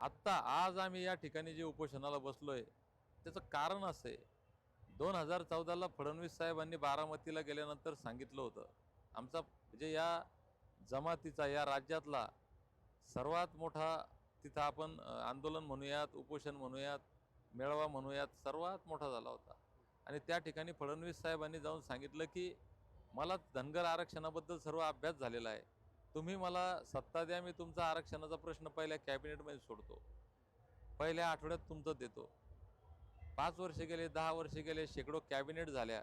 आत्ता आज आम्ही या ठिकाणी जे उपोषणाला बसलो आहे त्याचं कारण असं आहे. दोन हजार चौदाला फडणवीस साहेबांनी बारामतीला गेल्यानंतर सांगितलं होतं. आमचा म्हणजे या जमातीचा या राज्यातला सर्वात मोठा तिथं आपण आंदोलन म्हणूयात उपोषण म्हणूयात मेळावा म्हणूयात सर्वात मोठा झाला होता. आणि त्या ठिकाणी फडणवीस साहेबांनी जाऊन सांगितलं की मला धनगर आरक्षणाबद्दल सर्व अभ्यास झालेला आहे. तुम्ही मला सत्ता द्या मी तुमचा आरक्षणाचा प्रश्न पहिल्या कॅबिनेटमध्ये सोडतो. पहिल्या आठवड्यात तुमचं देतो. पाच वर्ष गेले दहा वर्ष गेले शेकडो कॅबिनेट झाल्या.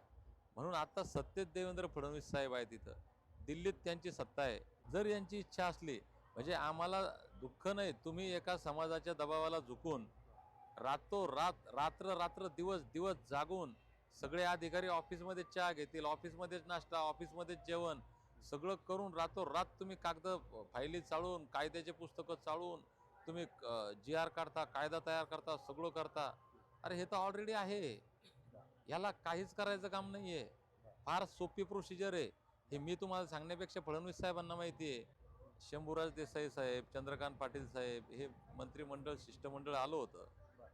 म्हणून आता सत्तेत देवेंद्र फडणवीस साहेब आहे तिथं दिल्लीत त्यांची सत्ता आहे. जर यांची इच्छा असली म्हणजे आम्हाला दुःख नाही तुम्ही एका समाजाच्या दबावाला झुकून रातोरात रात्र रात्र दिवस दिवस जागून सगळे अधिकारी ऑफिसमध्ये चहा घेतील ऑफिसमध्येच नाश्ता ऑफिसमध्येच जेवण सगळं करून रातोरात तुम्ही कागद फायली चाळून कायद्याचे पुस्तकं चाळून तुम्ही जी आर काढता कायदा तयार करता सगळं करता. अरे हे तर ऑलरेडी आहे. याला काहीच करायचं काम नाही आहे फार सोपी प्रोसिजर आहे. हे मी तुम्हाला सांगण्यापेक्षा फडणवीस साहेबांना माहिती आहे शंभूराज देसाई साहेब चंद्रकांत पाटील साहेब हे मंत्रिमंडळ शिष्टमंडळ आलं होतं.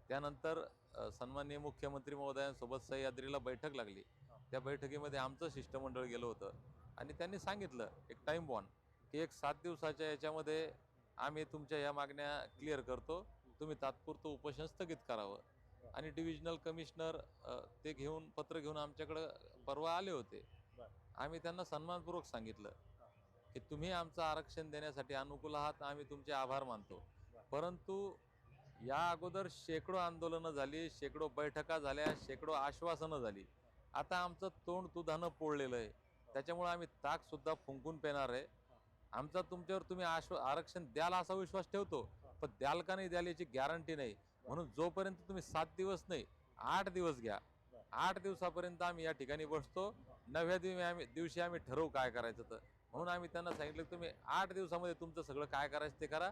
त्यानंतर सन्माननीय मुख्यमंत्री महोदयांसोबत सह्याद्रीला बैठक लागली. त्या बैठकीमध्ये आमचं शिष्टमंडळ गेलं होतं. आणि त्यांनी सांगितलं एक टाईम बॉन्ड की एक सात दिवसाच्या याच्यामध्ये आम्ही तुमच्या या मागण्या क्लिअर करतो. तुम्ही तात्पुरतं उपोषण स्थगित करावं. आणि डिव्हिजनल कमिशनर ते घेऊन पत्र घेऊन आमच्याकडं परवा आले होते. आम्ही त्यांना सन्मानपूर्वक सांगितलं की तुम्ही आमचं आरक्षण देण्यासाठी अनुकूल आहात आम्ही तुमचे आभार मानतो. परंतु या अगोदर शेकडो आंदोलनं झाली शेकडो बैठका झाल्या शेकडो आश्वासनं झाली. आता आमचं तोंड तुधानं पोळलेलं आहे. त्याच्यामुळे आम्ही ताक सुद्धा फुंकून पेणार आहे. आमचा तुमच्यावर तुम्ही आश्व आरक्षण द्याल असा विश्वास ठेवतो पण द्याल का नाही द्याल याची गॅरंटी नाही. म्हणून जोपर्यंत तुम्ही सात दिवस नाही आठ दिवस घ्या. आठ दिवसापर्यंत आम्ही या ठिकाणी बसतो. नव्या दिवशी आम्ही दिवशी आम्ही ठरवू काय करायचं तर. म्हणून आम्ही त्यांना सांगितलं तुम्ही आठ दिवसामध्ये तुमचं सगळं काय करायचं ते करा.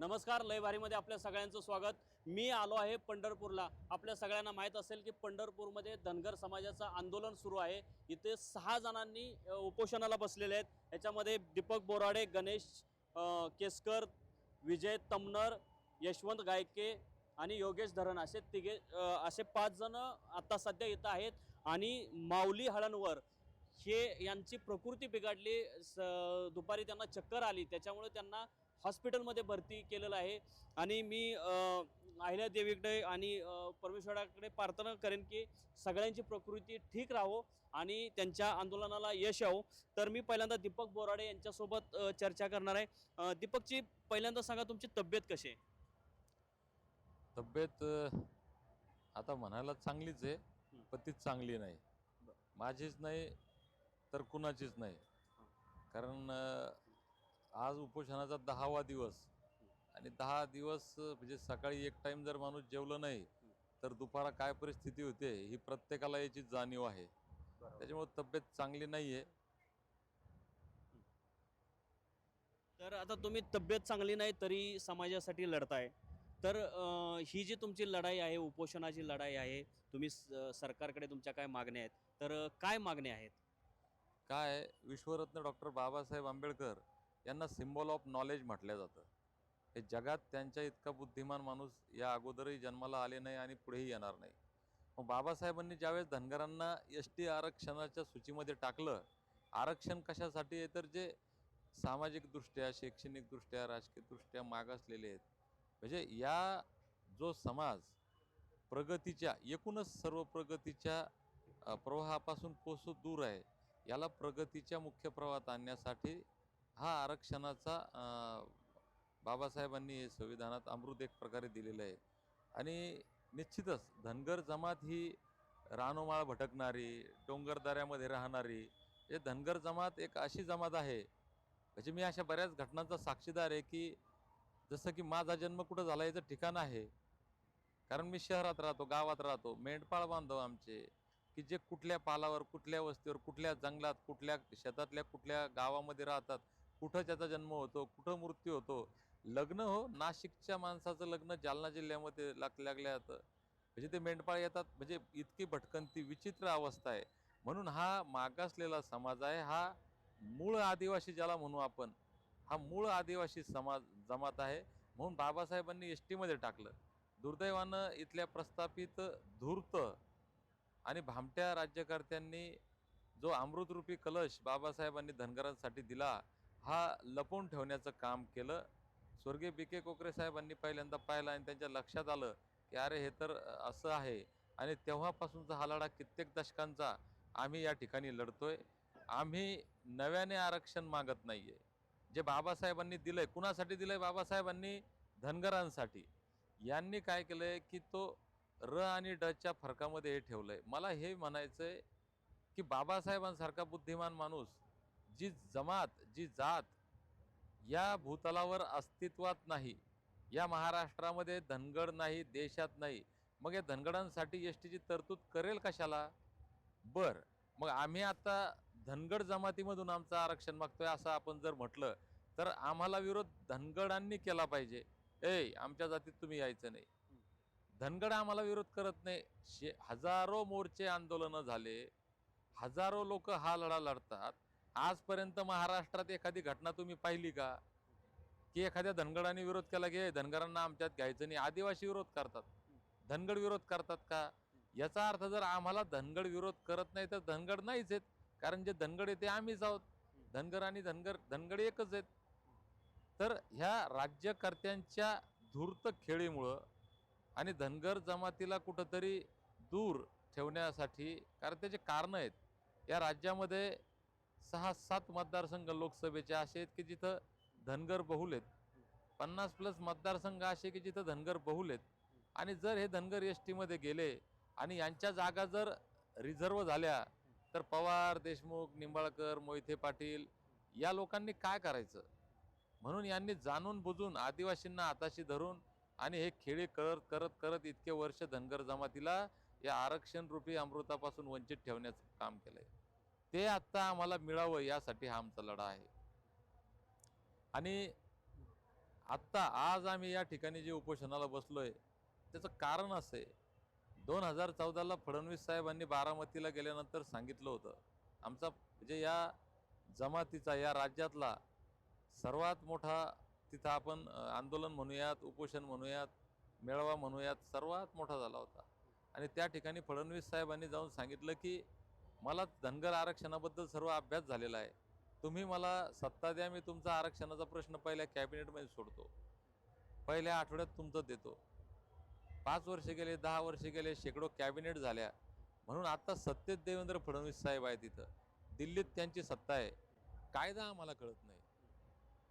नमस्कार लयभारीमध्ये आपल्या सगळ्यांचं स्वागत. मी आलो आहे पंढरपूरला. आपल्या सगळ्यांना माहीत असेल की पंढरपूरमध्ये धनगर समाजाचं आंदोलन सुरू आहे. इथे सहा जणांनी उपोषणाला बसलेले आहेत. याच्यामध्ये दीपक बोराडे गणेश केसकर विजय तमनर यशवंत गायके आणि योगेश धरण असे तिघे असे पाच जण आत्ता सध्या इथं आहेत. आणि माऊली हळणवर हे यांची प्रकृती बिघडली. स दुपारी त्यांना चक्कर आली. त्याच्यामुळे त्यांना हॉस्पिटलमध्ये भरती केलेलं आहे. आणि मी अ, अहिल्या देवीकडे आणि परमेश्वराकडे प्रार्थना करेन की सगळ्यांची प्रकृती ठीक राहो आणि त्यांच्या आंदोलनाला यश यावं. तर मी पहिल्यांदा दीपक बोराडे यांच्यासोबत चर्चा करणार आहे. दीपकची पहिल्यांदा सांगा तुमची तब्येत कशी आहे? तब्येत आता म्हणायला चांगलीच आहे. पण तीच चांगली नाही. माझीच नाही तर कुणाचीच नाही. कारण आज उपोषणाचा दहावा दिवस. आणि दहा दिवस म्हणजे सकाळी एक टाईम जर माणूस जेवलं नाही तर दुपारा काय परिस्थिती होते ही प्रत्येकाला याची जाणीव आहे. त्याच्यामुळे तब्येत चांगली नाही आहे तर आता तुम्ही तब्येत चांगली नाही तरी समाजासाठी लढताय. तर अ, ही जी तुमची लढाई आहे उपोषणाची लढाई आहे तुम्ही स- सरकारकडे तुमच्या काय मागण्या आहेत? तर अ, काय मागण्या आहेत? काय विश्वरत्न डॉक्टर बाबासाहेब आंबेडकर यांना सिम्बॉल ऑफ नॉलेज म्हटलं जातं. हे जगात त्यांच्या इतका बुद्धिमान माणूस या अगोदरही जन्माला आले नाही आणि पुढेही येणार नाही. मग बाबासाहेबांनी ज्यावेळेस धनगरांना एस टी आरक्षणाच्या सूचीमध्ये टाकलं आरक्षण कशासाठी आहे? तर जे सामाजिकदृष्ट्या शैक्षणिकदृष्ट्या राजकीयदृष्ट्या मागासलेले आहेत. म्हणजे या जो समाज प्रगतीच्या एकूणच सर्व प्रगतीच्या प्रवाहापासून कोसो दूर आहे याला प्रगतीच्या मुख्य प्रवाहात आणण्यासाठी हा आरक्षणाचा बाबासाहेबांनी हे संविधानात अमृत एक प्रकारे दिलेलं आहे. आणि निश्चितच धनगर जमात ही रानोमाळ भटकणारी डोंगरदऱ्यामध्ये राहणारी हे धनगर जमात एक अशी जमात आहे. म्हणजे मी अशा बऱ्याच घटनांचा साक्षीदार आहे की जसं की माझा जन्म कुठं झाला याचं ठिकाण आहे. कारण मी शहरात राहतो गावात राहतो मेंढपाळ बांधव आमचे की जे कुठल्या पालावर कुठल्या वस्तीवर कुठल्या जंगलात कुठल्या शेतातल्या कुठल्या गावामध्ये राहतात कुठं त्याचा जन्म होतो कुठं मृत्यू होतो लग्न हो नाशिकच्या माणसाचं लग्न जालना जिल्ह्यामध्ये लाग लागल्या जातं म्हणजे ते मेंढपाळ येतात म्हणजे इतकी भटकंती विचित्र अवस्था आहे. म्हणून हा मागासलेला समाज आहे हा मूळ आदिवासी ज्याला म्हणू आपण हा मूळ आदिवासी समाज जमात आहे. म्हणून बाबासाहेबांनी एस टीमध्ये टाकलं. दुर्दैवानं इथल्या प्रस्थापित धूर्त आणि भामट्या राज्यकर्त्यांनी जो अमृतरूपी कलश बाबासाहेबांनी धनगरांसाठी दिला हा लपवून ठेवण्याचं काम केलं. स्वर्गीय बी के कोकरे साहेबांनी पहिल्यांदा पाहिलं आणि त्यांच्या लक्षात आलं की अरे हे तर असं आहे. आणि तेव्हापासूनचा हा लढा कित्येक दशकांचा आम्ही या ठिकाणी लढतोय. आम्ही नव्याने आरक्षण मागत नाही आहे जे बाबासाहेबांनी दिलंय कुणासाठी दिलंय? बाबासाहेबांनी धनगरांसाठी. यांनी काय केलं आहे की तो र आणि डच्या फरकामध्ये हे ठेवलं आहे मला हे म्हणायचं आहे की बाबासाहेबांसारखा बुद्धिमान माणूस जी जमात जी जात या भूतलावर अस्तित्वात नाही. या महाराष्ट्रामध्ये धनगड नाही देशात नाही. मग या धनगडांसाठी एस टीची तरतूद करेल कशाला? बर. मग आम्ही आता धनगड जमातीमधून आमचं आरक्षण मागतोय असं आपण जर म्हटलं तर आम्हाला विरोध धनगडांनी केला पाहिजे. ए आमच्या जातीत तुम्ही यायचं नाही. धनगड आम्हाला विरोध करत नाही. शे हजारो मोर्चे आंदोलनं झाले. हजारो लोक हा लढा लढतात. आजपर्यंत महाराष्ट्रात एखादी घटना तुम्ही पाहिली का? की एखाद्या धनगडाने विरोध केला की धनगरांना आमच्यात घ्यायचं नाही. आदिवासी विरोध करतात. धनगड विरोध करतात का? याचा अर्थ जर आम्हाला धनगड विरोध करत नाही तर धनगड नाहीच आहेत. कारण जे धनगड आहे ते आम्हीच आहोत. धनगर आणि धनगर धनगड एकच आहेत. तर ह्या राज्यकर्त्यांच्या धूर्त खेळीमुळं आणि धनगर जमातीला कुठंतरी दूर ठेवण्यासाठी कारण त्याचे कारणं आहेत. या राज्यामध्ये सहा सात मतदारसंघ लोकसभेचे असे आहेत की जिथं धनगर बहुल आहेत. पन्नास प्लस मतदारसंघ असे की जिथं धनगर बहुल आहेत. आणि जर हे धनगर एस टीमध्ये गेले आणि यांच्या जागा जर रिझर्व झाल्या तर पवार देशमुख निंबाळकर मोहिते पाटील या लोकांनी काय करायचं? म्हणून यांनी जाणून बुजून आदिवासींना हाताशी धरून आणि हे खेळी करत करत करत इतके वर्ष धनगर जमातीला या आरक्षण रूपी अमृतापासून वंचित ठेवण्याचं काम केलंय. ते आत्ता आम्हाला मिळावं यासाठी हा आमचा लढा आहे. आणि आत्ता आज आम्ही या ठिकाणी जे उपोषणाला बसलोय त्याचं कारण असं आहे. दोन हजार चौदाला फडणवीस साहेबांनी बारामतीला गेल्यानंतर सांगितलं होतं आमचा म्हणजे या जमातीचा या राज्यातला सर्वात मोठा तिथं आपण आंदोलन म्हणूयात उपोषण म्हणूयात मेळावा म्हणूयात सर्वात मोठा झाला होता. आणि त्या ठिकाणी फडणवीस साहेबांनी जाऊन सांगितलं की मला धनगर आरक्षणाबद्दल सर्व अभ्यास झालेला आहे. तुम्ही मला सत्ता द्या मी तुमचा आरक्षणाचा प्रश्न पहिल्या कॅबिनेटमध्ये सोडतो. पहिल्या आठवड्यात तुमचं देतो. पाच वर्ष गेले दहा वर्ष गेले शेकडो कॅबिनेट झाल्या. म्हणून आत्ता सत्तेत देवेंद्र फडणवीस साहेब आहे तिथं दिल्लीत त्यांची सत्ता आहे. कायदा आम्हाला कळत नाही.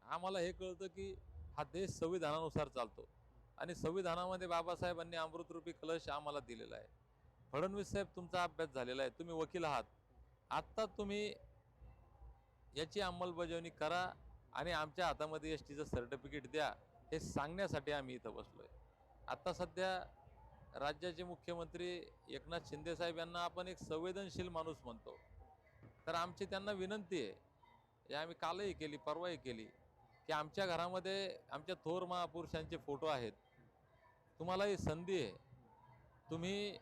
आम्हाला हे कळतं की हा देश संविधानानुसार चालतो. आणि संविधानामध्ये बाबासाहेबांनी अमृतरूपी कलश आम्हाला दिलेला आहे. फडणवीस साहेब तुमचा अभ्यास झालेला आहे. तुम्ही वकील आहात. आत्ता तुम्ही याची अंमलबजावणी करा आणि आमच्या हातामध्ये एस टीचं सर्टिफिकेट द्या हे सांगण्यासाठी आम्ही इथं बसलो आहे आत्ता सध्या राज्याचे मुख्यमंत्री एकनाथ शिंदे साहेब यांना आपण एक संवेदनशील माणूस म्हणतो. तर आमची त्यांना विनंती आहे हे आम्ही कालही केली परवाही केली की आमच्या घरामध्ये आमच्या थोर महापुरुषांचे फोटो आहेत. तुम्हाला ही संधी आहे. तुम्ही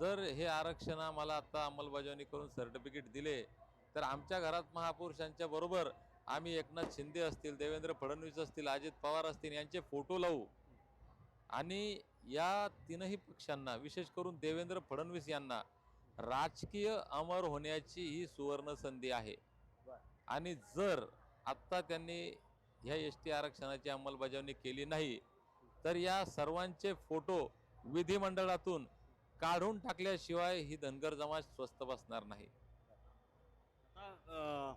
जर हे आरक्षण आम्हाला आता अंमलबजावणी करून सर्टिफिकेट दिले तर आमच्या घरात महापुरुषांच्या बरोबर आम्ही एकनाथ शिंदे असतील देवेंद्र फडणवीस असतील अजित पवार असतील यांचे फोटो लावू. आणि या तीनही पक्षांना विशेष करून देवेंद्र फडणवीस यांना राजकीय अमर होण्याची ही सुवर्ण संधी आहे. आणि जर आत्ता त्यांनी ह्या एस टी आरक्षणाची अंमलबजावणी केली नाही तर या सर्वांचे फोटो विधिमंडळातून काढून टाकल्याशिवाय ही धनगर जमात स्वस्त बसणार नाही. आता अ,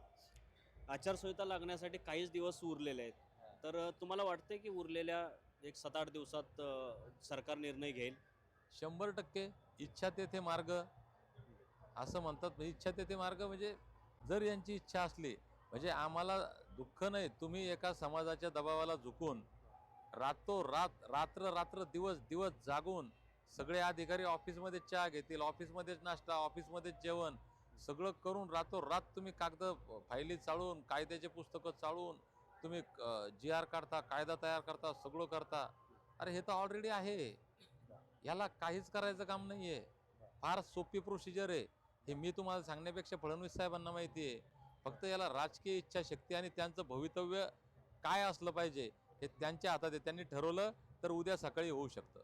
आचारसंहिता लागण्यासाठी काहीच दिवस उरलेले आहेत. तर अ, तुम्हाला वाटते की उरलेल्या एक सात आठ दिवसात अ, सरकार निर्णय घेईल? शंभर टक्के. इच्छा तेथे मार्ग असं म्हणतात. म्हणजे इच्छा तेथे मार्ग म्हणजे जर यांची इच्छा असली म्हणजे आम्हाला दुःख नाही तुम्ही एका समाजाच्या दबावाला झुकून रातो रात रात्र रात्र दिवस दिवस जागून सगळे अधिकारी ऑफिसमध्ये चहा घेतील ऑफिसमध्येच नाश्ता ऑफिसमध्येच जेवण सगळं करून रातो रात तुम्ही कागद फायली चाळून कायद्याचे पुस्तकं चाळून तुम्ही जी आर काढता कायदा तयार करता सगळं करता. अरे हे तर ऑलरेडी आहे. याला काहीच करायचं काम नाहीये. फार सोपी प्रोसिजर आहे. हे मी तुम्हाला सांगण्यापेक्षा फडणवीस साहेबांना माहिती आहे. फक्त याला राजकीय इच्छाशक्ती आणि त्यांचं भवितव्य काय असलं पाहिजे हे त्यांच्या हातात आहे. त्यांनी ठरवलं तर उद्या सकाळी होऊ शकतं.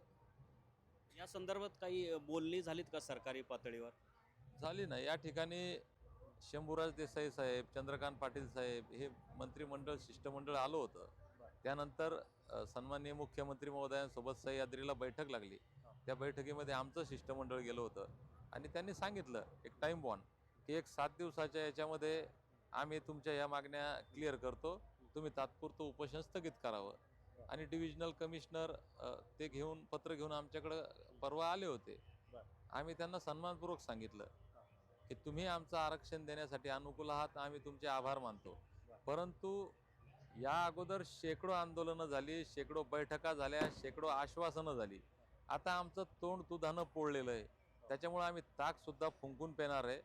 या संदर्भात काही बोलणी झालीत का सरकारी पातळीवर? झाली ना. या ठिकाणी शंभूराज देसाई साहेब चंद्रकांत पाटील साहेब हे मंत्रिमंडळ शिष्टमंडळ आलं होतं. त्यानंतर सन्माननीय मुख्यमंत्री महोदयांसोबत सह्याद्रीला बैठक लागली. त्या बैठकीमध्ये आमचं शिष्टमंडळ गेलं होतं. आणि त्यांनी सांगितलं एक टाईम बॉन्ड की एक सात दिवसाच्या याच्यामध्ये आम्ही तुमच्या या मागण्या क्लिअर करतो. तुम्ही तात्पुरतं उपोषण स्थगित करावं. आणि डिव्हिजनल कमिशनर ते घेऊन पत्र घेऊन आमच्याकडं परवा आले होते. आम्ही त्यांना सन्मानपूर्वक सांगितलं की तुम्ही आमचं आरक्षण देण्यासाठी अनुकूल आहात आम्ही तुमचे आभार मानतो. परंतु या अगोदर शेकडो आंदोलनं झाली शेकडो बैठका झाल्या शेकडो आश्वासनं झाली. आता आमचं तोंड तुधानं पोळलेलं आहे. त्याच्यामुळे आम्ही ताक सुद्धा फुंकून पेणार आहे.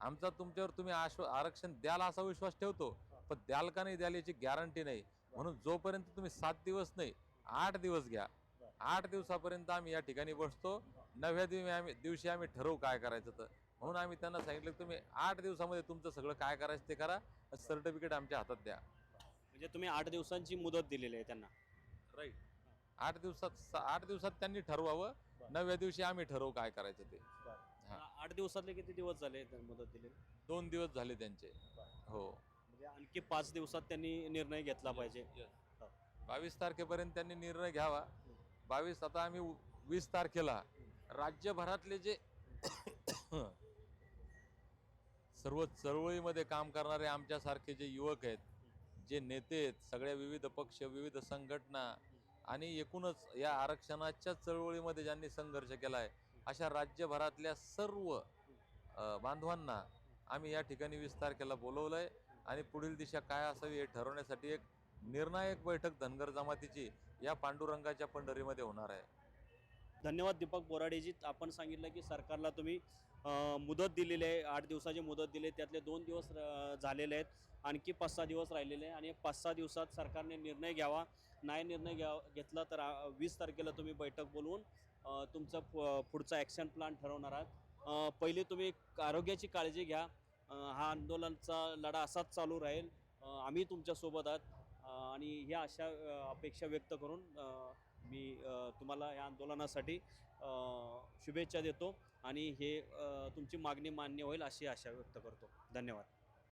आमचा तुमच्यावर तुम्ही आश्व आरक्षण द्याल असा विश्वास ठेवतो पण द्याल का नाही द्याल याची गॅरंटी नाही. म्हणून जोपर्यंत तुम्ही सात दिवस नाही आठ दिवस घ्या. आठ दिवसापर्यंत आम्ही या ठिकाणी बसतो. नवव्या दिवशी आम्ही दिवशी आम्ही ठरवू काय करायचं तर. म्हणून आम्ही त्यांना सांगितलं की तुम्ही आठ दिवसामध्ये तुमचं सगळं काय करायचं ते करा. सर्टिफिकेट आमच्या हातात द्या. म्हणजे तुम्ही आठ दिवसांची मुदत दिलेली आहे त्यांना. राईट आठ दिवसात आठ दिवसात त्यांनी ठरवावं. नवव्या दिवशी आम्ही ठरवू काय करायचं ते. आठ दिवसातले किती दिवस झाले मुदत दिलेली? दोन दिवस झाले त्यांचे. हो. म्हणजे आणखी पाच दिवसात त्यांनी निर्णय घेतला पाहिजे. बावीस तारखेपर्यंत त्यांनी निर्णय घ्यावा. बावीस आता आम्ही वीस तारखेला राज्यभरातले जे सर्व चळवळीमध्ये काम करणारे आमच्यासारखे जे युवक आहेत जे नेते आहेत सगळ्या विविध पक्ष विविध संघटना आणि एकूणच या आरक्षणाच्या चळवळीमध्ये ज्यांनी संघर्ष केला आहे अशा राज्यभरातल्या सर्व बांधवांना आम्ही या ठिकाणी वीस तारखेला बोलवलं आहे आणि पुढील दिशा काय असावी हे ठरवण्यासाठी एक निर्णायक बैठक धनगर जमातीची या पांडुरंगाच्या पंढरीमध्ये होणार आहे. धन्यवाद दीपक बोराडेजी. आपण सांगितलं की सरकारला तुम्ही मुदत दिलेली आहे. आठ दिवसाची मुदत दिली आहे. त्यातले दोन दिवस झालेले आहेत. आणखी पाच सहा दिवस राहिलेले आहे. आणि पाच सहा दिवसात सरकारने निर्णय घ्यावा. नाही निर्णय घ्या घेतला तर वीस तारखेला तुम्ही बैठक बोलवून तुमचा पुढचा ॲक्शन प्लॅन ठरवणार आहात. पहिले तुम्ही आरोग्याची काळजी घ्या. हा आंदोलनाचा लढा असाच चालू राहील. आम्ही तुमच्यासोबत आहात. आणि ह्या अशा अपेक्षा व्यक्त करून मी तुम्हाला या आंदोलनासाठी शुभेच्छा देतो आणि हे तुमची मागणी मान्य होईल अशी आशा व्यक्त करतो. धन्यवाद.